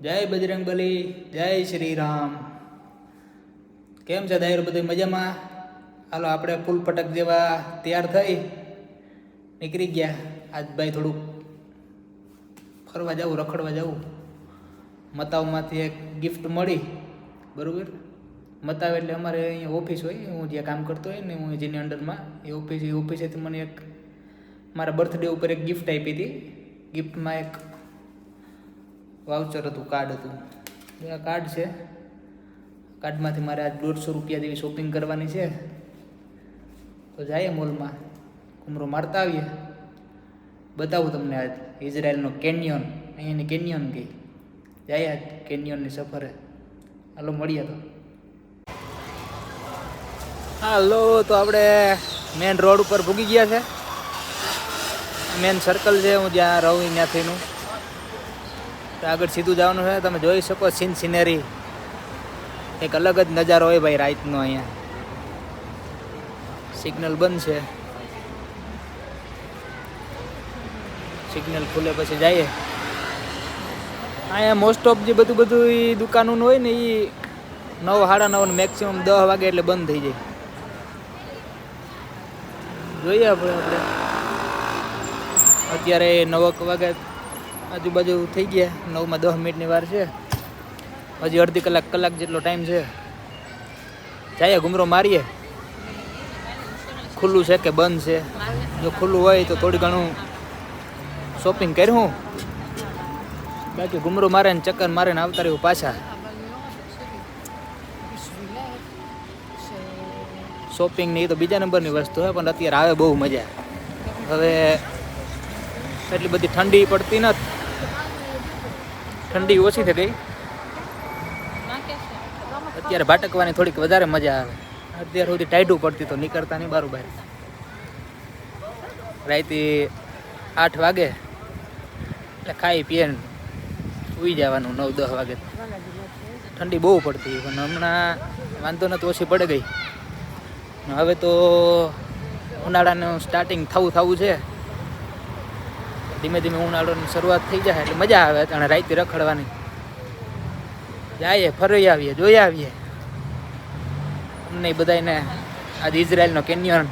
જય બજરંગ બલી, જય શ્રી રામ કેમ છે દાયરો બધું મજામાં? હાલો, આપણે ફૂલ પટક જેવા તૈયાર થઈ નીકળી ગયા. આજ ભાઈ થોડુંક ફરવા જવું, રખડવા જવું. મતાવમાંથી એક ગિફ્ટ મળી, બરાબર? મતાવ એટલે અમારે અહીંયા ઓફિસ હોય, હું જ્યાં કામ કરતો હોય ને, હું જેની અંડરમાં, એ ઓફિસ એ ઓફિસેથી મને એક મારા બર્થડે ઉપર એક ગિફ્ટ આપી હતી. ગિફ્ટમાં એક વાઉચર હતું, કાર્ડ હતું. આ કાર્ડ છે. કાર્ડમાંથી મારે આજ દોઢસો રૂપિયા જેવી શોપિંગ કરવાની છે. તો જઈએ મોલમાં કુમરો મારતા આવીએ. બતાવું તમને આજ ઇઝરાયલનો કેન્યોન, અહીંયાની કેન્યોન ગઈ. જાય આજ કેન્યોનની સફરે. હાલો, મળીએ તો. હાલો, તો આપણે મેન રોડ ઉપર ભૂગી ગયા છે. મેન સર્કલ છે, હું જ્યાં રહું ત્યાંથીનું તો આગળ સીધું જવાનું છે. તમે જોઈ શકો સીન સિનેરી એક અલગ જ નજારો હોય ભાઈ રાતનો અહીંયા. સિગ્નલ બંધ છે. સિગ્નલ ખુલે પછી જઈએ. અહીંયા મોસ્ટ ઓફ જે બધું બધું એ દુકાનોનું હોય ને એ નવ સાડા નવ મેક્સિમમ દસ વાગે એટલે બંધ થઈ જાય. જોઈએ આપણે આપણે. અત્યારે નવક વાગે આજુબાજુ થઈ ગયા. નવમાં દસ મિનિટની વાર છે. હજી અડધી કલાક કલાક જેટલો ટાઈમ છે. જઈએ ઘુમરો મારીએ. ખુલ્લું છે કે બંધ છે? જો ખુલ્લું હોય તો થોડી ઘણું શોપિંગ કર્યું. બાકી ઘુમરો મારે ને ચક્કર મારે ને આવતા રહ્યું પાછા. શોપિંગની તો બીજા નંબરની વસ્તુ હોય, પણ અત્યારે આવે બહુ મજા. હવે એટલી બધી ઠંડી પડતી નથી. ઠંડી ઓછી થઈ ગઈ અત્યારે ભાટકવાની થોડીક વધારે મજા આવે. અત્યાર સુધી ટાઈડું પડતી તો નીકળતા નહીં બારું બહાર. રાતે આઠ વાગે એટલે ખાઈ પીએ સૂઈ જવાનું નવ, દસ વાગે. ઠંડી બહુ પડતી, પણ હમણાં વાંધો નથી ઓછી પડે ગઈ. હવે તો ઉનાળાનું સ્ટાર્ટિંગ થવું થવું છે. ધીમે ધીમે ઉનાળાની શરૂઆત થઈ જાય એટલે મજા આવે અને રાતે રખડવાની. જઈએ, ફરી આવીએ, જોઈ આવીએ. અમને બધાને આજે ઇઝરાયલનો કેન્યોન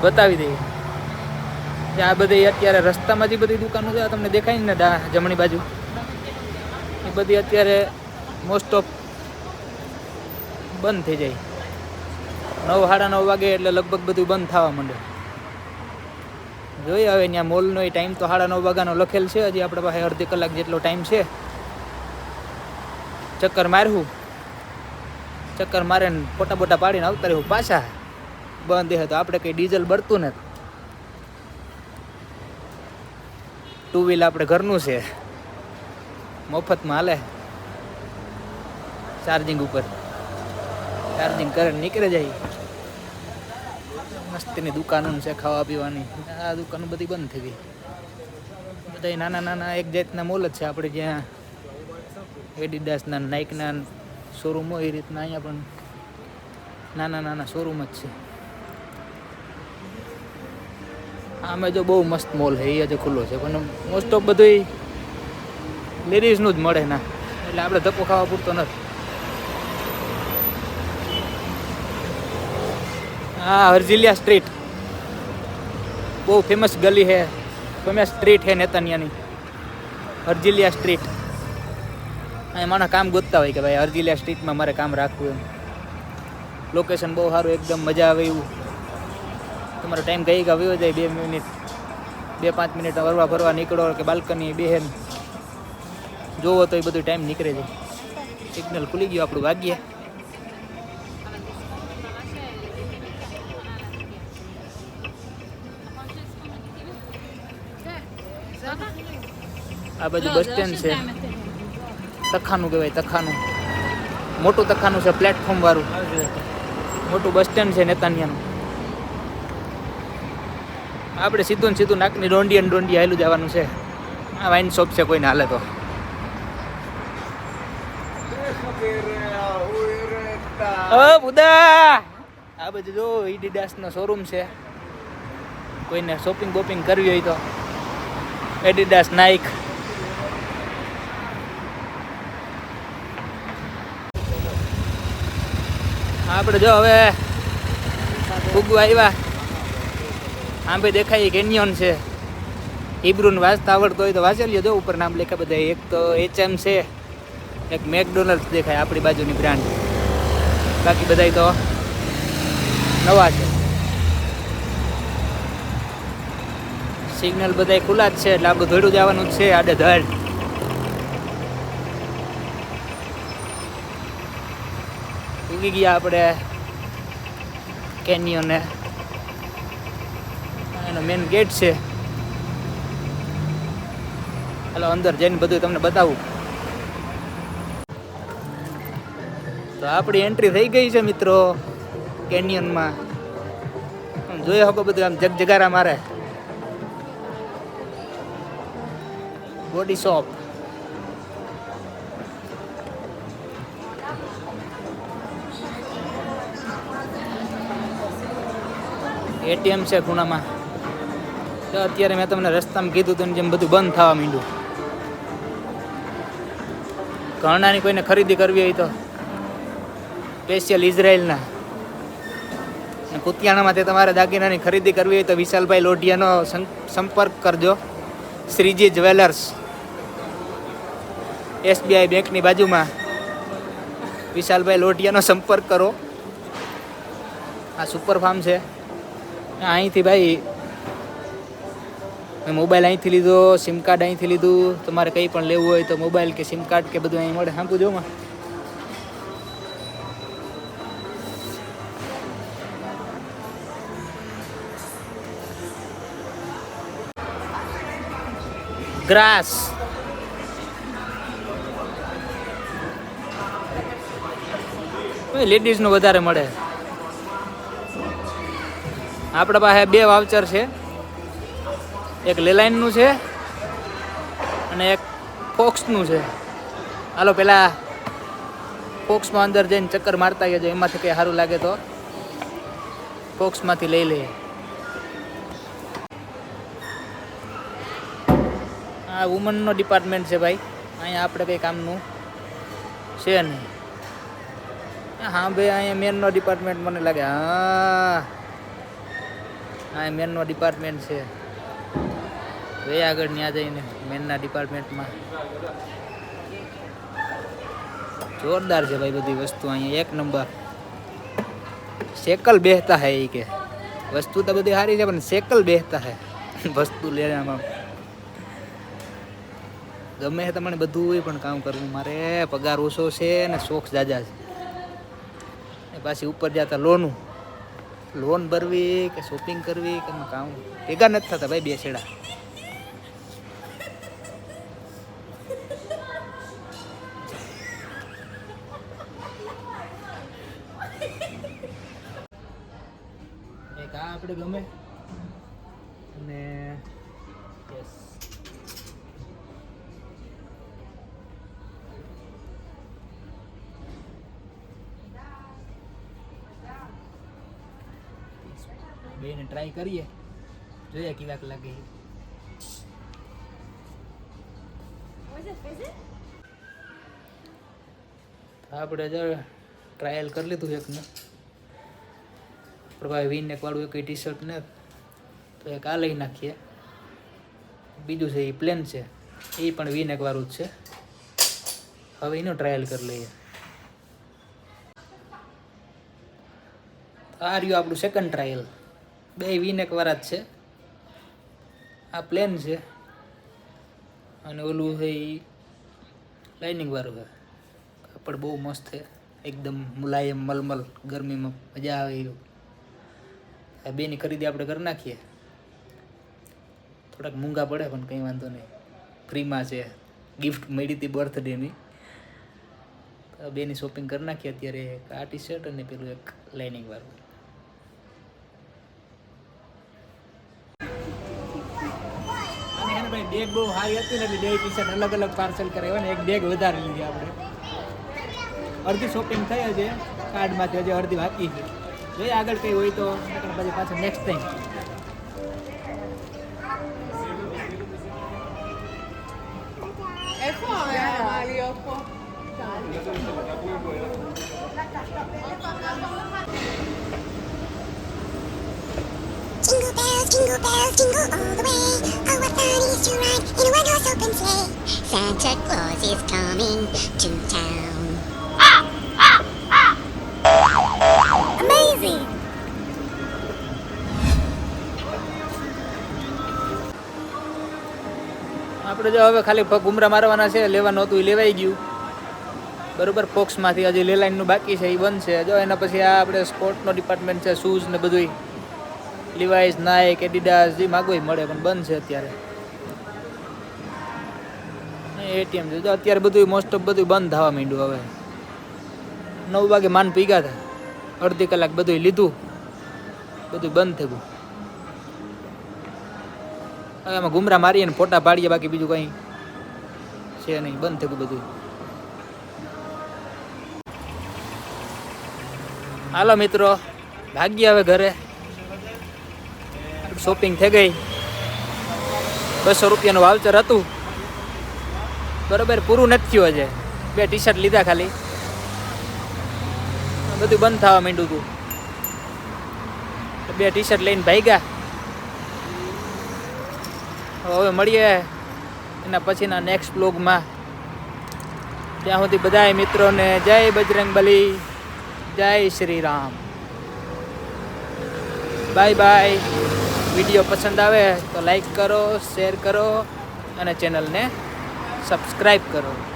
બતાવી દઈએ. આ બધી અત્યારે રસ્તામાં જે બધી દુકાનો છે તમને દેખાય ને ડા જમણી બાજુ? એ બધી અત્યારે મોસ્ટ ઓફ બંધ થઈ જાય. નવ, સાડા નવ વાગે એટલે લગભગ બધું બંધ થવા માંડે. જોઈએ. હવે ત્યાં મોલનો એ ટાઈમ તો સાડા નવ વાગ્યાનો લખેલ છે. હજી આપણે પાસે અડધી કલાક જેટલો ટાઈમ છે. ચક્કર મારવું ચક્કર મારે ફોટા બોટા પાડીને આવતા રહેવું પાછા. બંધ હે તો આપણે કંઈ ડીઝલ બળતું નથી. ટુ વ્હીલ આપણે ઘરનું છે. મફતમાં હાલે. ચાર્જિંગ ઉપર. ચાર્જિંગ કરે નીકળે જાય. મસ્તીની દુકાનો છે, ખાવા પીવાની. આ દુકાનો બધી બંધ થઈ ગઈ. બધા નાના નાના એક જાતના મોલ જ છે આપણે જ્યાં એડિડાસના નાઇકના શોરૂમ હોય એ રીતના અહીંયા પણ નાના નાના શોરૂમ જ છે. આમે જો બહુ મસ્ત મોલ છે એ હજુ ખુલ્લો છે, પણ મોસ્ટ ઓફ બધું લેડીઝનું જ મળે ના. એટલે આપણે ધક્કો ખાવા પૂરતો નથી. હા હરજીલિયા સ્ટ્રીટ બહુ ફેમસ ગલી છે ફેમસ સ્ટ્રીટ છે નેતાનિયાની. હરજીલિયા સ્ટ્રીટ અહીં માણસ કામ ગોતતા હોય કે ભાઈ હરજીલિયા સ્ટ્રીટમાં મારે કામ રાખવું એમ. લોકેશન બહુ સારું, એકદમ મજા આવે એવું. તમારો ટાઈમ ગઈ ગયા આવ્યો જાય બે મિનિટ બે પાંચ મિનિટ હરવા ફરવા નીકળો કે બાલ્કની બેહેન. જોવો તો એ બધું ટાઈમ નીકળે જાય. સિગ્નલ ખુલી ગયું આપણું ભાગ્ય આ બાજુ બસ સ્ટેન્ડ છે. તખાનું કહેવાય તખાનું. મોટું તખાનું છે પ્લેટફોર્મ વાળું. મોટું બસ સ્ટેન્ડ છે નેતાનિયાનું. આપણે સીધું ને સીધું નાકની ડોંડી અને ડોંડી હાલું જવાનું છે. આ વાઇન શોપ છે કોઈને હાલે તો. બુદા આ બધું જો ઈડીડાસ નો શોરૂમ છે. કોઈને શોપિંગ બોપિંગ કરવી હોય તો. એડિડાસ નાઇક આપણે જો હવે ફૂગવા આવ્યા. ભાઈ દેખાય કેનિયન છે. હિબ્રુન વાંચતા આવડતો હોય તો વાંચી લ્યો જો, ઉપર નામ લખ્યા બધા. એક તો એચએમ છે, એક મેકડોનલ્ડ દેખાય આપણી બાજુની બ્રાન્ડ બાકી બધા તો નવા છે. સિગ્નલ બધા ખુલ્લા જ છે, એટલે આપણું ધોડું જવાનું છે આડે ધડ ઉગી ગયા આપણે કેનિયોને એનો મેન ગેટ છે. હાલો, અંદર જઈને બધું તમને બતાવું. તો આપણી એન્ટ્રી થઈ ગઈ છે મિત્રો, કેનિયનમાં. જોઈ શકો બધું આમ જગજગારા મારે. બોડી શોપ એટીએમ છે ખૂણામાં. તો અત્યારે મેં તમને રસ્તામાં કીધું હતું જેમ બધું બંધ થવા માંડ્યું. ઘરનાની કોઈને ખરીદી કરવી હોય તો સ્પેશિયલ ઇઝરાયલના. કુતિયાણામાં તે તમારે દાગીનાની ખરીદી કરવી હોય તો વિશાલભાઈ લોઢિયાનો સંપર્ક કરજો. શ્રીજી જ્વેલર્સ. એસબીઆઈ બેંકની બાજુમાં. વિશાલભાઈ લોઢિયાનો સંપર્ક કરો. આ સુપર ફાર્મ છે. અહીંથી ભાઈ. મોબાઈલ અહીંથી લીધો સિમ કાર્ડ અહીંથી લીધું. તમારે કંઈ પણ લેવું હોય તો મોબાઈલ કે સિમ કાર્ડ કે બધું અહીં મળે. સાંભળું જોમાં ગ્રાસ. લેડીઝનું વધારે મળે. આપણા પાસે બે વાવચર છે. એક લેલાઇનનું છે અને એક ફોક્સનું છે. હાલો, પેલા ફોક્સમાં અંદર જઈને ચક્કર મારતા ગયા એમાંથી કંઈ સારું લાગે તો. ફોક્સમાંથી લઈ લઈએ. આ વુમનનો ડિપાર્ટમેન્ટ છે ભાઈ. અહીંયા આપણે કંઈ કામનું છે નહીં. હા ભાઈ, અહીંયા મેનનો ડિપાર્ટમેન્ટ મને લાગે. હા. હા મેનનો ડિપાર્ટમેન્ટ છે. હવે આગળ ત્યાં જઈને મેનના ડિપાર્ટમેન્ટમાં જોરદાર છે ભાઈ બધી વસ્તુ અહીંયા. એક નંબર સેકલ બેહતા હે એ કે. વસ્તુ તો બધી સારી છે, પણ સેકલ બેહતા હે. વસ્તુ લેવામાં ગમે છે તમને બધું પણ કામ કરવું. મારે પગાર ઓછો છે ને શોખ જાજા છે. પાછી ઉપર જતા લોનું. લોન ભરવી કે શોપિંગ કરવી કે કામ? ભેગા નથી થતા ભાઈ બે છેડા. બેને ટ્રાય કરીએ. જોઈએ કેવાક લાગે. આપણે જો ટ્રાયલ કરી લીધું એકને. આપણે ભાઈ વીન એક વાળું એક ટી શર્ટ ને તો એક આ લઈ નાખીએ. બીજું છે એ પ્લેન છે. એ પણ વીન એક વાળું જ છે. હવે એનો ટ્રાયલ કરી લઈએ. આ રહ્યું આપણું સેકન્ડ ટ્રાયલ બે વીન એક વાળા જ છે. આ પ્લેન છે. અને ઓલું છે એ લાઇનિંગ વાળું છે. કાપડ બહુ મસ્ત છે. એકદમ મુલાયમ, મલમલ, ગરમીમાં મજા આવે એવું. આ બેની ખરીદી આપણે કરી નાખીએ. થોડાક મૂંઘા પડે પણ કંઈ વાંધો નહીં. ફ્રીમાં છે. ગિફ્ટ મળી હતી બર્થડેની બેની શોપિંગ કરી નાખીએ અત્યારે એક આ ટી શર્ટ અને પેલું એક લાઇનિંગ આપણી બેગ બહુ હાઈ હતી ને એટલે બે ટી અલગ અલગ પાર્સલ કરાવ્યા ને એક બેગ વધારે લીધી આપણે. અડધી શોપિંગ થઈ હજી કાર્ડમાંથી હજી અડધી બાકી છે. જોઈએ આગળ કંઈ હોય તો પછી પાછું next time Jingle bells, jingle bells, jingle all the way, away. Is to ride in a one-horse open sleigh. Santa Claus is coming to town. Amazing! આપણે જો હવે ખાલી ગુમરા મારવાના છે લેવાનું હતું એ લેવાઈ ગયું બરોબર ફોક્સમાંથી હજી લેલાઇનનું બાકી છે એ બનશે જો એના પછી આ આપણે સ્પોર્ટનો ડિપાર્ટમેન્ટ છે શૂઝ ને બધુંય લિવાઇસ નાઇક એડિડાસ જે માગો મળે પણ બંધ છે અત્યારે એટીએમ છે અત્યારે બધું મોસ્ટ ઓફ બધું બંધ થવા માંડ્યું હવે. નવ વાગે માન પીગા હતા અડધી કલાક બધું લીધું. બધું બંધ થઈ ગયું. હવે એમાં ઘુમરા મારીએ ને ફોટા પાડીએ, બાકી બીજું કંઈ છે નહીં. બંધ થઈ ગયું બધું હાલો મિત્રો, ભાગ્ય હવે ઘરે. શોપિંગ થઈ ગઈ. બસો રૂપિયાનું વાવચર હતું. બરોબર, પૂરું નથી થયું હજે બે ટી શર્ટ લીધા ખાલી. બધું બંધ થવા માંડ્યું હતું બે ટી શર્ટ લઈને ભાગ્યા. હવે મળીએ એના પછીના નેક્સ્ટ બ્લોગમાં ત્યાં સુધી બધાય મિત્રોને જય બજરંગ બલી, જય Shri Ram. Bye bye video પસંદ આવે તો લાઈક કરો શેર કરો અને ચેનલને સબસ્ક્રાઈબ કરો.